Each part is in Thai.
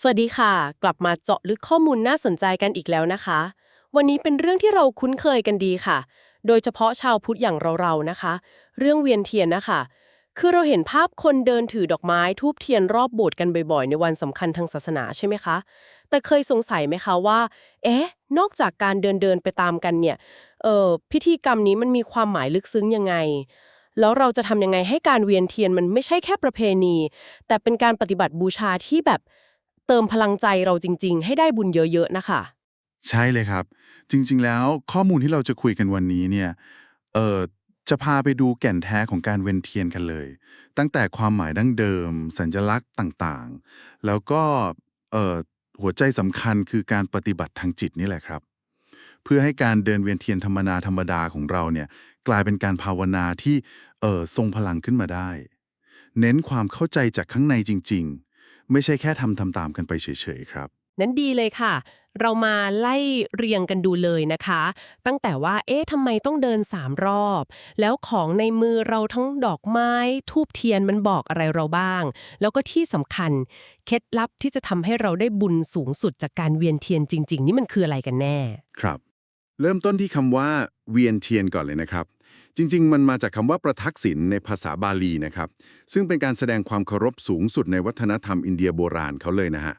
สวัสดีค่ะ กลับมาเจาะลึกข้อมูลน่าสนใจกันอีกแล้วนะคะ วันนี้เป็นเรื่องที่เราคุ้นเคยกันดีค่ะ โดยเฉพาะชาวพุทธอย่างเราๆนะคะ เรื่องเวียนเทียนนะคะ คือเราเห็นภาพคนเดินถือดอกไม้ทูบเทียนรอบโบสถ์กันบ่อยๆ ในวันสำคัญทางศาสนาใช่ไหมคะ แต่เคยสงสัยไหมคะว่า เอ๊ะ นอกจากการเดินเดินๆไปตามกันเนี่ยเอ่อพิธีกรรมนี้มันมีความหมายลึกซึ้งยังไงแล้วเราจะทำยังไงให้การเวียนเทียนมันไม่ใช่แค่ประเพณี แต่เป็นการปฏิบัติบูชาที่แบบ เติมพลังใจเราจริง ๆ ให้ได้บุญเยอะ ๆ นะคะ ใช่เลยครับ จริง ๆ แล้วข้อมูลที่เราจะคุยกันวันนี้เนี่ยเออจะพาไปดูแก่นแท้ของการเวียนเทียนกันเลย ตั้งแต่ความหมายดั้งเดิม สัญลักษณ์ต่างๆ แล้วก็เออหัวใจสำคัญคือการปฏิบัติทางจิตนี่แหละครับ เพื่อให้การเดินเวียนเทียนธรรมนาธรรมดาของเราเนี่ยกลายเป็นการภาวนาที่เออทรงพลังขึ้นมาได้ เน้นความเข้าใจจากข้างในจริงๆ ไม่ใช่แค่ทำทำตามกันไปเฉยๆครับ นั้นดีเลยค่ะ เรามาไล่เรียงกันดูเลยนะคะ ตั้งแต่ว่า เอ๊ะทำไมต้องเดินสามรอบ แล้วของในมือเราทั้งดอกไม้ ทูบเทียนมันบอกอะไรเราบ้าง แล้วก็ที่สำคัญ เคล็ดลับที่จะทำให้เราได้บุญสูงสุดจากการเวียนเทียนจริง ๆ นี่มันคืออะไรกันแน่ ครับ เริ่มต้นที่คำว่าเวียนเทียนก่อนเลยนะครับ จริง ๆ มันมาจากคำว่าประทักษิณในภาษาบาลีนะครับ ซึ่งเป็นการแสดงความเคารพสูงสุดในวัฒนธรรมอินเดียโบราณเขาเลยนะฮะ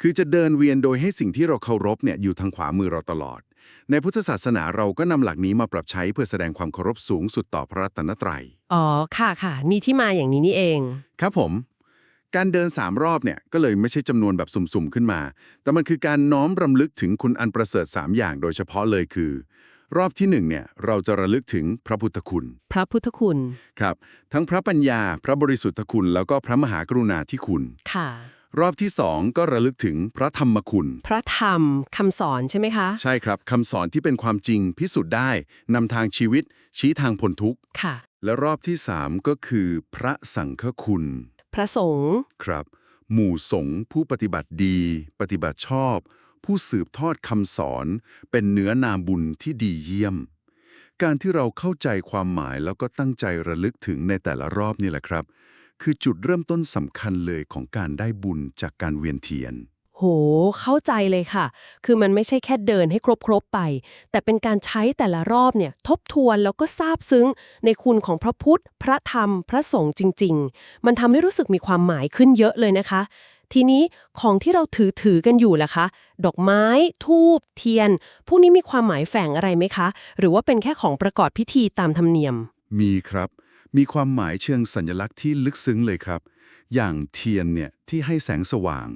คือจะเดินเวียนโดยให้สิ่งที่เราเคารพเนี่ยอยู่ทางขวามือเราตลอด ในพุทธศาสนาเราก็นำหลักนี้มาปรับใช้เพื่อแสดงความเคารพสูงสุดต่อพระรัตนตรัย อ๋อ ค่ะค่ะ นี่ที่มาอย่างนี้นี่เอง ครับผม การเดินสามรอบเนี่ยก็เลยไม่ใช่จำนวนแบบสุ่มๆขึ้นมา แต่มันคือการน้อมรำลึกถึงคุณอันประเสริฐสามอย่างโดยเฉพาะเลยคือ รอบที่หนึ่งเนี่ยเราจะระลึกถึงพระพุทธคุณ พระพุทธคุณ ครับ ทั้งพระปัญญา พระบริสุทธคุณ แล้วก็พระมหากรุณาธิคุณ ค่ะ รอบที่สองก็ระลึกถึงพระธรรมคุณ พระธรรมคำสอนใช่ไหมคะ ใช่ครับคำสอนที่เป็นความจริงพิสูจน์ได้นำทางชีวิต ชี้ทางพ้นทุกข์ ค่ะ และรอบที่สามก็คือพระสังฆคุณ พระสงฆ์ ครับ หมู่สงฆ์ผู้ปฏิบัติดี ปฏิบัติชอบ ผู้สืบทอดคำสอน เป็นเนื้อนาบุญที่ดีเยี่ยม การที่เราเข้าใจความหมายแล้วก็ตั้งใจระลึกถึงในแต่ละรอบนี่แหละครับ คือจุดเริ่มต้นสำคัญเลยของการได้บุญจากการเวียนเทียน โห เข้าใจเลยค่ะ คือมันไม่ใช่แค่เดินให้ครบๆไป แต่เป็นการใช้แต่ละรอบเนี่ยทบทวนแล้วก็ซาบซึ้ง ในคุณของพระพุทธ พระธรรม พระสงฆ์จริง ๆ มันทำให้รู้สึกมีความหมายขึ้นเยอะเลยนะคะ ทีนี้ของที่เราถือถือกันอยู่ล่ะคะ ดอกไม้ ทูบเทียน พวกนี้มีความหมายแฝงอะไรไหมคะ หรือว่าเป็นแค่ของประกอบพิธีตามธรรมเนียม มีครับ มีความหมายเชิงสัญลักษณ์ที่ลึกซึ้งเลยครับ อย่างเทียนเนี่ยที่ให้แสงสว่าง